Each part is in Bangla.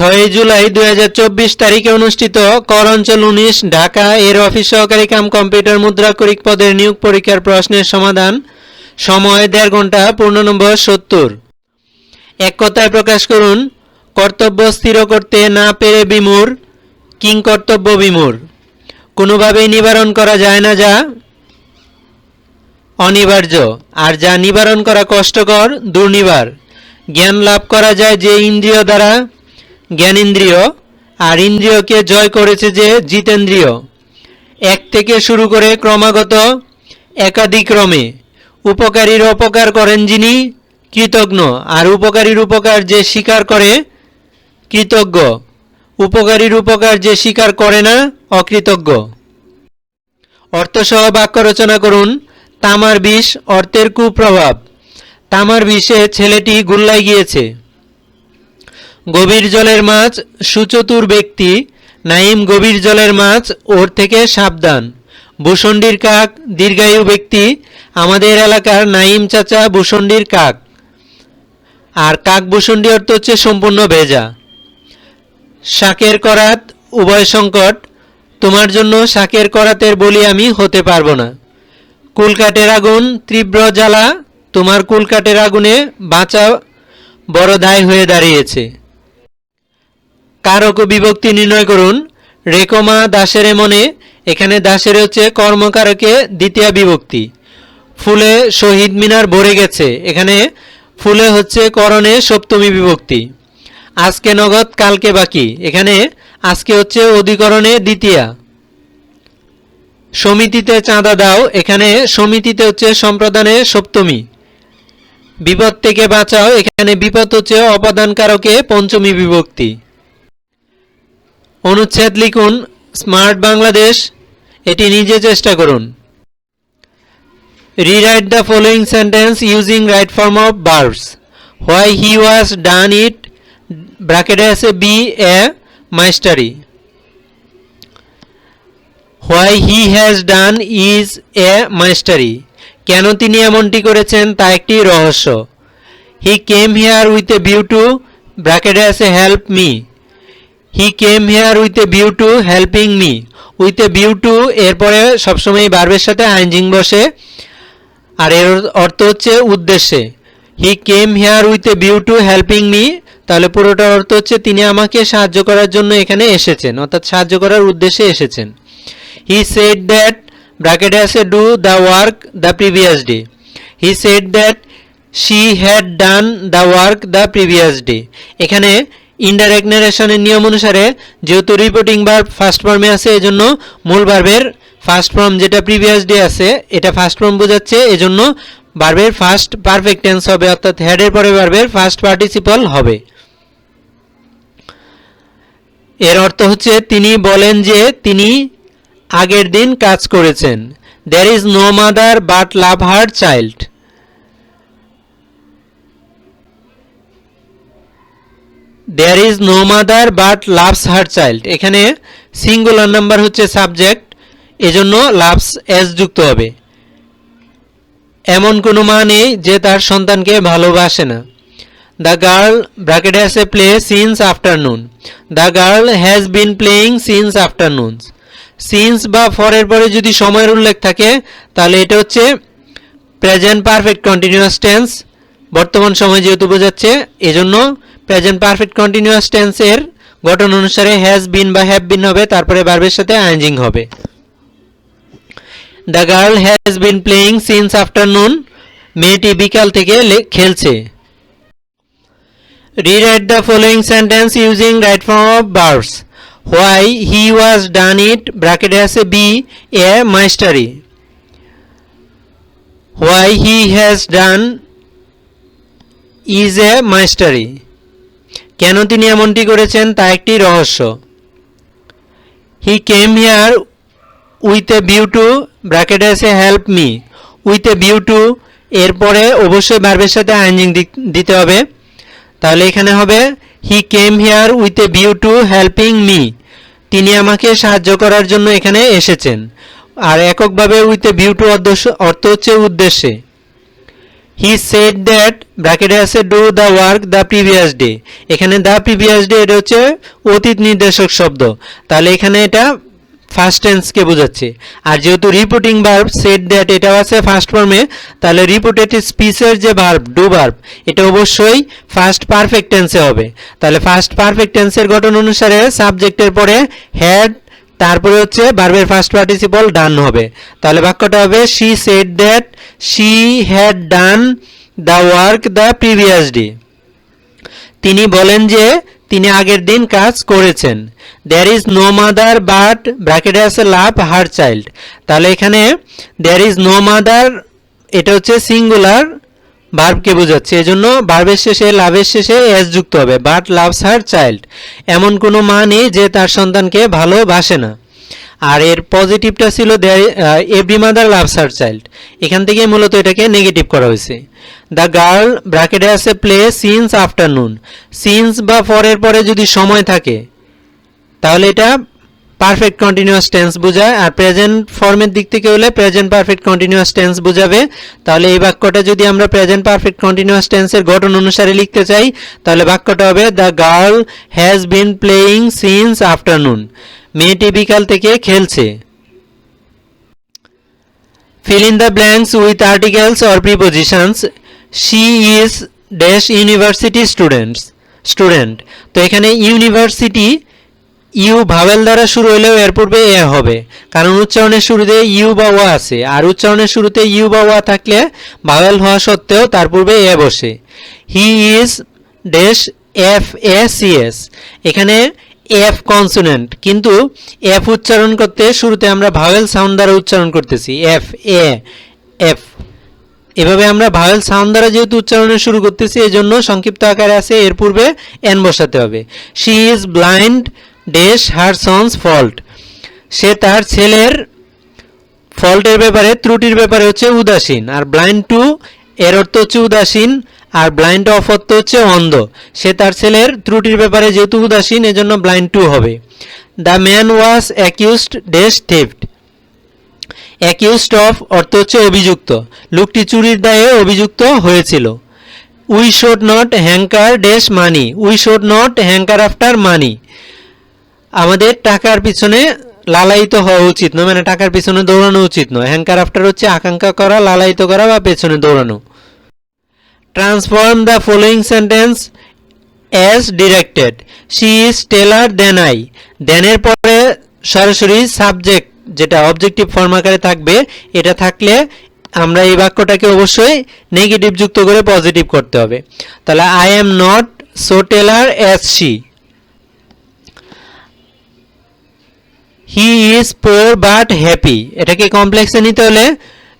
ছয় জুলাই দু হাজার চব্বিশ তারিখে অনুষ্ঠিত কর অঞ্চল উনিশ, ঢাকা এর অফিস সহকারী কাম কম্পিউটার মুদ্রাক্ষরিক পদের নিয়োগ পরীক্ষার প্রশ্নের সমাধান। সময় দেড় ঘণ্টা, পূর্ণ নম্বর সত্তর। এক কথায় প্রকাশ করুন, কর্তব্য স্থির করতে না পেরে বিমূর, কিং কর্তব্য বিমূর। কোনোভাবেই নিবারণ করা যায় না যা অনিবার্য, আর যা নিবারণ করা কষ্টকর, দুর্নিবার। জ্ঞান লাভ করা যায় যে ইন্দ্রিয় দ্বারা জ্ঞানেন্দ্রিয়, আর ইন্দ্রিয়কে জয় করেছে যে জিতেন্দ্রিয়। এক থেকে শুরু করে ক্রমাগত একাধিক্রমে উপকারীর অপকার করেন যিনি, কৃতজ্ঞ। আর উপকারীর উপকার যে স্বীকার করে, কৃতজ্ঞ। উপকারীর উপকার যে স্বীকার করে না, অকৃতজ্ঞ। অর্থসহ বাক্য রচনা করুন, তামার বিষ অর্থের কুপ্রভাব। তামার বিষে ছেলেটি গুল্লাই গিয়েছে। গভীর জলের মাছ সুচতুর ব্যক্তি। নাইম গভীর জলের মাছ ওর থেকে সাবধান। ভূষণ্ডির কাক দীর্ঘায়ু ব্যক্তি। আমাদের এলাকার নাইম চাচা ভূষণ্ডির কাক। আর কাক ভূষণ্ডি অর্থ হচ্ছে সম্পূর্ণ ভেজা। শাকের করাত উভয় সংকট। তোমার জন্য শাকের করাতের বলি আমি হতে পারব না। কুলকাটের আগুন তীব্র জ্বালা। তোমার কুলকাটের আগুনে বাঁচা বড় দায় হয়ে দাঁড়িয়েছে। কারক ও বিভক্তি নির্ণয় করুন। রেকমা দাসের মনে, এখানে দাসের হচ্ছে কর্মকারকে দ্বিতীয় বিভক্তি। ফুলে শহীদ মিনার ভরে গেছে, এখানে ফুলে হচ্ছে করণে সপ্তমী বিভক্তি। আজকে নগদ, কালকে বাকি, এখানে আজকে হচ্ছে অধিকরণে দ্বিতীয়া। সমিতিতে চাঁদা দাও, এখানে সমিতিতে হচ্ছে সম্প্রদানে সপ্তমী। বিপদ থেকে বাঁচাও, এখানে বিপদ হচ্ছে অপাদানকারকে পঞ্চমী বিভক্তি। অনুচ্ছেদ লিখুন, স্মার্ট বাংলাদেশ, এটি নিজে চেষ্টা করুন। Rewrite the following sentence using right form of verbs why he was done it ব্র্যাকেটে আছে be a mystery why he has done is a mystery কেন তিনি এমনটি করেছেন তা একটি রহস্য। He came here with a view to ব্র্যাকেটে আছে help me he came here with a view to helping me with a view to এরপরে সবসময় বার্বের সাথে আইনজিং বসে। আর এর অর্থ হচ্ছে উদ্দেশ্যে। He came here with a view to helping me তাহলে পুরোটার অর্থ হচ্ছে তিনি আমাকে সাহায্য করার জন্য এখানে এসেছেন। অর্থাৎ সাহায্য করার উদ্দেশ্যে এসেছেন। হি সেড দ্যাট ব্র্যাকেটে আছে do the work the previous day he said that she had done the work the previous day এখানে ইনডাইরেক্ট নারেশনের নিয়ম অনুসারে যেহেতু রিপোর্টিং ভার্ব ফার্স্ট ফর্মে আছে, এজন্য মূল ভার্বের ফার্স্ট ফর্ম যেটা প্রিভিয়াস ডে আছে, এটা ফার্স্ট ফর্ম বোঝাচ্ছে, এজন্য ভার্বের ফার্স্ট পারফেক্ট টেন্স হবে, অর্থাৎ হেডের পরে ভার্বের ফার্স্ট পার্টিসিপল হবে। এর অর্থ হচ্ছে তিনি বলেন যে তিনি আগের দিন কাজ করেছেন। There is no mother but love her child there is no mother but loves her child এখানে সিঙ্গুলার নাম্বার হচ্ছে সাবজেক্ট এজন্য লাভস এস যুক্ত হবে। এমন কোনো মা নেই যে তার সন্তানকে ভালোবাসে না। The girl bracket has a play since afternoon the girl has been playing since afternoon since বা ফরের পরে যদি সময়ের উল্লেখ থাকে, তাহলে এটা হচ্ছে প্রেজেন্ট পারফেক্ট কন্টিনিউয়াস টেন্স বর্তমান সময় যেহেতু বোঝাচ্ছে, এজন্য প্রেজেন্ট পারফেক্ট কন্টিনিউয়াস টেন্সের গঠন অনুসারে হ্যাজ বিন বা হ্যাভ বিন হবে, তারপরে ভার্বের সাথে আইনজিং হবে। The girl has been playing since afternoon মেয়েটি বিকাল থেকে খেলছে। Rewrite the following sentence using right form of verbs why he was done it bracket a be a mystery why he has done is a mystery কেন তিনি এমনটি করেছেন তা একটি রহস্য। He came here with a view to bracket আছে help me with a view to এরপরে অবশ্যই ভার্বের সাথে আইনজিং দিতে হবে। তাহলে এখানে হবে he came here with a view to helping me তিনি আমাকে সাহায্য করার জন্য এখানে এসেছেন। আর এককভাবে উইথ এ ভিউ টু অর্থ হচ্ছে উদ্দেশ্যে। হি সেড দ্যাট ব্র্যাকেটে আছে do the work the previous day এখানে দ্য প্রিভিয়াস ডে এটা হচ্ছে অতীত নির্দেশক শব্দ। তাহলে এখানে এটা ফার্স্ট টেন্সকে বোঝাচ্ছে। আর যেহেতু রিপোর্টিং ভার্ব সেট দ্যাট এটাও আছে ফার্স্ট ফর্মে তাহলে রিপোর্টেড স্পিচের যে ভার্ব ডু ভার্ব এটা অবশ্যই ফার্স্ট পারফেক্ট টেন্সে হবে। তাহলে ফার্স্ট পারফেক্ট টেন্সের গঠন অনুসারে সাবজেক্টের পরে হ্যাড তারপরে হচ্ছে ভার্বের ফার্স্ট পার্টিসিপল ডান হবে। তাহলে বাক্যটা হবে she said that she had done the work the previous day তিনি বলেন যে, তিনি আগের দিন কাজ করেছেন। There is no mother but ব্র্যাকেটে আছে লাভ হার চাইল্ড তাহলে এখানে দেয়ার ইজ নো মাদার এটা হচ্ছে সিঙ্গুলার ভার্বকে বোঝাচ্ছে, এজন্য ভার্বের শেষে লাভের শেষে এস যুক্ত হবে বাট লাভস হার চাইল্ড এমন কোনো মা নেই যে তার সন্তানকে ভালোবাসে না। আর এর পজিটিভটা ছিল every mother loves her child এখান থেকে মূলত এটাকে নেগেটিভ করা হয়েছে। দ্য গার্ল ব্র্যাকেটে আছে প্লে সিন্স আফটারনুন সিন্স বা ফরের পরে যদি সময় থাকে, তাহলে এটা পারফেক্ট কন্টিনিউয়াস টেন্স বোঝায়। আর প্রেজেন্ট ফর্মের দিক থেকে হলে প্রেজেন্ট পারফেক্ট কন্টিনিউয়াস টেন্স বোঝাবে। তাহলে এই বাক্যটা যদি আমরা প্রেজেন্ট পারফেক্ট কন্টিনিউয়াস টেন্সের গঠন অনুসারে লিখতে চাই, তাহলে বাক্যটা হবে the girl has been playing since afternoon মেয়েটি বিকাল থেকে খেলছে। Fill in the blanks with articles or prepositions. She is dash university students, student. তো এখানে ইউনিভার্সিটি ইউ ভাওয়েল দ্বারা শুরু হলেও এর পূর্বে এ হবে। কারণ উচ্চারণের শুরুতে ইউ বা ওয়া আছে, আর উচ্চারণের শুরুতে ইউ বা ওয়া থাকলে ভাওয়েল হওয়া সত্ত্বেও তার পূর্বে এ বসে। He is dash F A C S. এখানে এফ কনসোনেন্ট, কিন্তু এফ উচ্চারণ করতে শুরুতে আমরা ভাওয়েল সাউন্ড দ্বারা উচ্চারণ করতেছি, এফ, এ, এফ। এভাবে আমরা ভাওয়েল সাউন্ড দ্বারা যেহেতু উচ্চারণে শুরু করতেছি এই জন্য সংক্ষিপ্ত আকারে আছে, এর পূর্বে এন বসাতে হবে। She is blind dash her son's fault. সে তার ছেলের ফল্টের ব্যাপারে, ত্রুটির ব্যাপারে হচ্ছে উদাসীন। আর ব্লাইন্ড টু, এর অর্থ হচ্ছে উদাসীন, আর ব্লাইন্ড অফ অর্থ হচ্ছে অন্ধ। সে তার ছেলের ত্রুটির ব্যাপারে যেহেতু উদাসীন, এজন্য ব্লাইন্ড টু হবে। The man was accused dress theft. Accused of অর্থ হচ্ছে অভিযুক্ত। লোকটি চুরির দায়ে অভিযুক্ত হয়েছিল। We should not hanker dash money. We should not hanker after money. আমাদের টাকার পিছনে লালায়িত হওয়া উচিত নয় মানে টাকার পিছনে দৌড়ানো উচিত নয়। হ্যাঙ্কার আফটার হচ্ছে আকাঙ্ক্ষা করা, লালায়িত করা বা পেছনে দৌড়ানো। Transform the following sentence as directed she is taller than I দেনের পরে সরাসরি সাবজেক্ট যেটা অবজেক্টিভ ফর্ম আকারে থাকবে, এটা থাকলে আমরা এই বাক্যটাকে অবশ্যই নেগেটিভ যুক্ত করে পজিটিভ করতে হবে। তাহলে I am not so taller as she he is poor but happy এটাকে কমপ্লেক্সে নিতে হলে?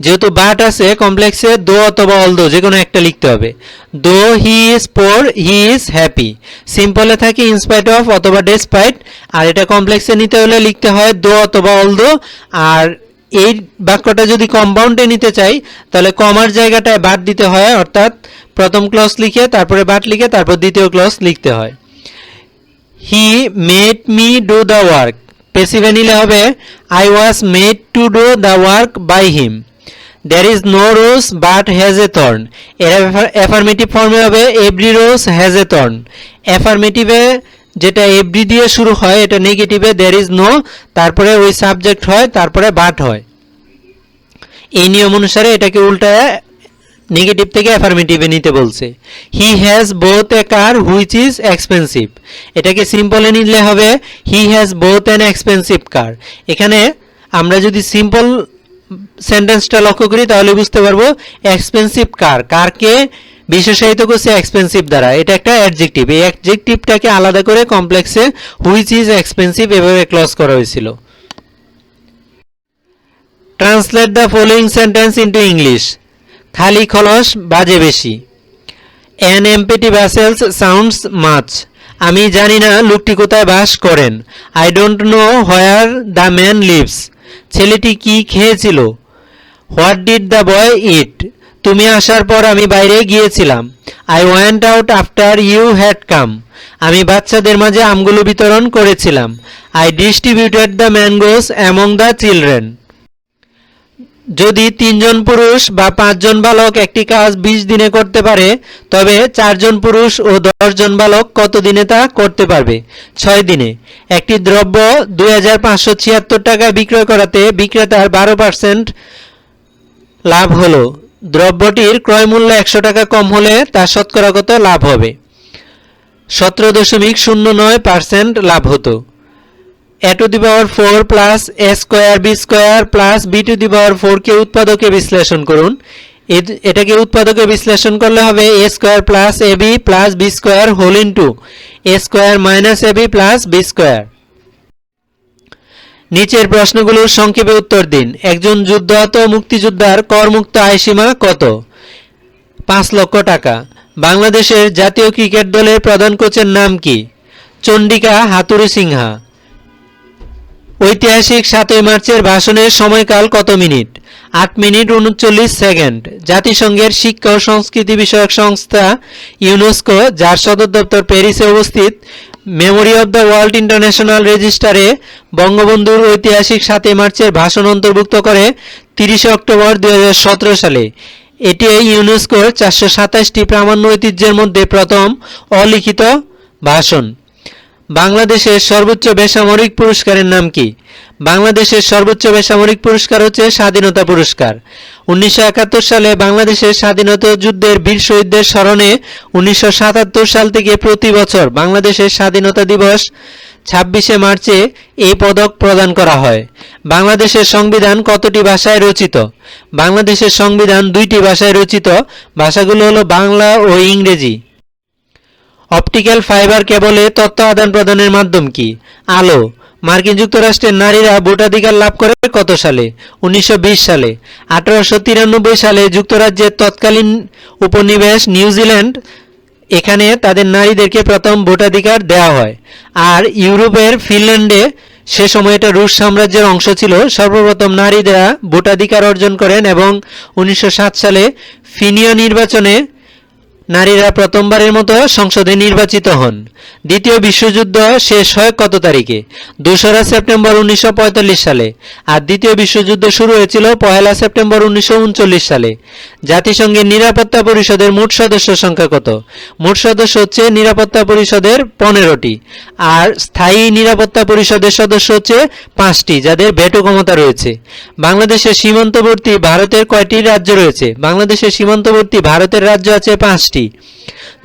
যেহেতু বাট আছে কমপ্লেক্সে দো অথবা অলদো যে কোনো একটা লিখতে হবে। Though he is poor he is happy সিম্পলে থাকে ইনস্পাইট অফ অথবা ডেসপাইট আর এটা কমপ্লেক্সে নিতে হলে লিখতে হয় দো অথবা অলদো আর এই বাক্যটা যদি কম্পাউন্ডে নিতে চাই, তাহলে কমার জায়গাটায় বাট দিতে হয়, অর্থাৎ প্রথম ক্লস লিখে, তারপরে বাট লিখে, তারপর দ্বিতীয় ক্লস লিখতে হয়। He made me do the work পেসিভে নিলে হবে I was made to do the work by him there is no rose but has a thorn এর অ্যাফার্মেটিভ ফর্মে হবে every rose has a thorn অ্যাফার্মেটিভে যেটা এভরি দিয়ে শুরু হয়, এটা নেগেটিভে দ্যার ইজ নো তারপরে ওই সাবজেক্ট হয়, তারপরে বাট হয়। এই নিয়ম অনুসারে এটাকে উল্টায় নেগেটিভ থেকে অ্যাফার্মেটিভে নিতে বলছে। He has bought a car which is expensive এটাকে সিম্পলে নিলে হবে he has bought an expensive car এখানে আমরা যদি সিম্পল সেন্টেন্সটা লক্ষ্য করি, তাহলে বুঝতে পারব এক্সপেন্সিভ কার কারকে বিশেষায়িত করছে এক্সপেন্সিভ দ্বারা। এটা একটা অ্যাডজেক্টিভ এই অ্যাডজেক্টিভটাকে আলাদা করে কমপ্লেক্সে হুইচ ইজ এক্সপেন্সিভ এভাবে ক্লজ করা হয়েছিল। Translate the following sentence into English খালি খলস বাজে বেশি। An empty vessels sounds much আমি জানি না লোকটি কোথায় বাস করেন। I don't know where the man lives ছেলেটি কি খেয়েছিল? What did the boy eat তুমি আসার পর আমি বাইরে গিয়েছিলাম। I went out after you had come আমি বাচ্চাদের মাঝে আমগুলো বিতরণ করেছিলাম। I distributed the mangoes among the children যদি তিনজন পুরুষ বা পাঁচজন বালক একটি কাজ বিশ দিনে করতে পারে, তবে চারজন পুরুষ ও দশজন বালক কত দিনে তা করতে পারবে? ছয় দিনে। একটি দ্রব্য দুই টাকায় বিক্রয় করাতে বিক্রেতার বারো পার্সেন্ট লাভ হলো। দ্রব্যটির ক্রয় মূল্য একশো টাকা কম হলে তার শতকরা কত লাভ হবে। সতেরো দশমিক শূন্য নয় পার্সেন্ট লাভ হতো। A to the power four plus A square B square plus B to the power ফোরকে উৎপাদকে বিশ্লেষণ করুন। এটাকে উৎপাদকে বিশ্লেষণ করলে হবে A square plus A B plus B square whole into A square minus A B plus B square নিচের প্রশ্নগুলোর সংক্ষেপে উত্তর দিন। একজন যুদ্ধাহত মুক্তিযোদ্ধার করমুক্ত আয়সীমা কত? পাঁচ লক্ষ টাকা। বাংলাদেশের জাতীয় ক্রিকেট দলের প্রধান কোচের নাম কি? চন্ডিকা হাতুরু সিংহা। ঐতিহাসিক সাতই মার্চের ভাষণের সময়কাল কত মিনিট? আট মিনিট উনচল্লিশ সেকেন্ড। জাতিসংঘের শিক্ষা ও সংস্কৃতি বিষয়ক সংস্থা ইউনেস্কো, যার সদর দপ্তর প্যারিসে অবস্থিত, memory of the world international রেজিস্টারে বঙ্গবন্ধুর ঐতিহাসিক সাতই মার্চের ভাষণ অন্তর্ভুক্ত করে তিরিশে অক্টোবর দু হাজার সতেরো সালে। এটি ইউনেস্কোর চারশো সাতাশটি প্রামাণ্য ঐতিহ্যের মধ্যে প্রথম অলিখিত ভাষণ। বাংলাদেশের সর্বোচ্চ বেসামরিক পুরস্কারের নাম কি? বাংলাদেশের সর্বোচ্চ বেসামরিক পুরস্কার হচ্ছে স্বাধীনতা পুরস্কার। উনিশশো একাত্তর সালে বাংলাদেশের স্বাধীনতা যুদ্ধের বীর শহীদদের স্মরণে উনিশশো সাতাত্তর সাল থেকে প্রতি বছর বাংলাদেশের স্বাধীনতা দিবস ছাব্বিশে মার্চে এই পদক প্রদান করা হয়। বাংলাদেশের সংবিধান কতটি ভাষায় রচিত? বাংলাদেশের সংবিধান দুইটি ভাষায় রচিত। ভাষাগুলো হলো বাংলা ও ইংরেজি। অপটিক্যাল ফাইবার কেবলে তথ্য আদান প্রদানের মাধ্যম কি? আলো। মার্কিন যুক্তরাষ্ট্রের নারীরা ভোটাধিকার লাভ করে কত সালে? উনিশশো বিশ সালে। আঠারোশো তিরানব্বই সালে যুক্তরাজ্যের তৎকালীন উপনিবেশ নিউজিল্যান্ড এখানে তাদের নারীদেরকে প্রথম ভোটাধিকার দেওয়া হয়। আর ইউরোপের ফিনল্যান্ডে সে সময় এটা রুশ সাম্রাজ্যের অংশ ছিল। সর্বপ্রথম নারীরা ভোটাধিকার অর্জন করেন এবং উনিশশো সাত সালে ফিনীয় নির্বাচনে নারীরা প্রথমবারের মতো সংসদে নির্বাচিত হন। দ্বিতীয় বিশ্বযুদ্ধ শেষ হয় কত তারিখে? দোসরা সেপ্টেম্বর উনিশশো পঁয়তাল্লিশ সালে আর দ্বিতীয় বিশ্বযুদ্ধ শুরু হয়েছিল পহেলা সেপ্টেম্বর উনিশশো উনচল্লিশ সালে। জাতিসংঘের নিরাপত্তা পরিষদের মোট সদস্য সংখ্যা কত? মোট সদস্য হচ্ছে নিরাপত্তা পরিষদের পনেরোটি আর স্থায়ী নিরাপত্তা পরিষদের সদস্য হচ্ছে পাঁচটি, যাদের ভেটো ক্ষমতা রয়েছে। বাংলাদেশের সীমান্তবর্তী ভারতের কয়টি রাজ্য রয়েছে? বাংলাদেশের সীমান্তবর্তী ভারতের রাজ্য আছে পাঁচটি।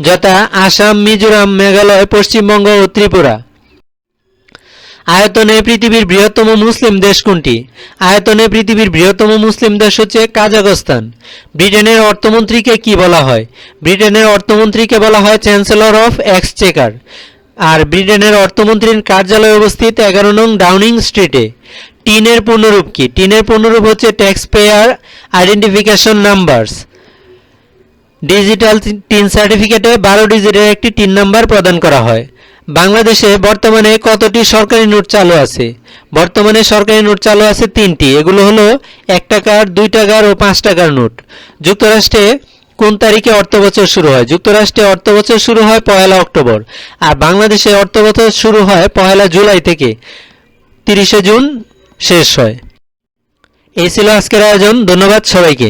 যথা আসাম, মিজোরাম, মেঘালয়, পশ্চিমবঙ্গ ও ত্রিপুরা। আয়তনে পৃথিবীর বৃহত্তম মুসলিম দেশ কোনটি? আয়তনে পৃথিবীর বৃহত্তম মুসলিম দেশ হচ্ছে কাজাখস্তান। ব্রিটেনের অর্থমন্ত্রীকে কি বলা হয়? ব্রিটেনের অর্থমন্ত্রীকে বলা হয় চ্যান্সেলর অফ এক্সচেকার। আর ব্রিটেনের অর্থমন্ত্রীর কার্যালয় অবস্থিত এগারো নং ডাউনিং স্ট্রিটে। টিনের পূর্ণরূপ কি? টিনের পূর্ণরূপ হচ্ছে tax payer identification numbers digital TIN সার্টিফিকেটে বারো ডিজিটের একটি টিন নাম্বার প্রদান করা হয়। বাংলাদেশে বর্তমানে কতটি সরকারি নোট চালু আছে? বর্তমানে সরকারি নোট চালু আছে তিনটি। এগুলো হলো এক টাকার দুই টাকার ও পাঁচ টাকার নোট। যুক্তরাষ্ট্রে কোন তারিখে অর্থবছর শুরু হয়? যুক্তরাষ্ট্রে অর্থবছর শুরু হয় পয়লা অক্টোবর। আর বাংলাদেশে অর্থবছর শুরু হয় পয়লা জুলাই থেকে তিরিশে জুন শেষ হয়। এই ছিল আজকের আয়োজন। ধন্যবাদ সবাইকে।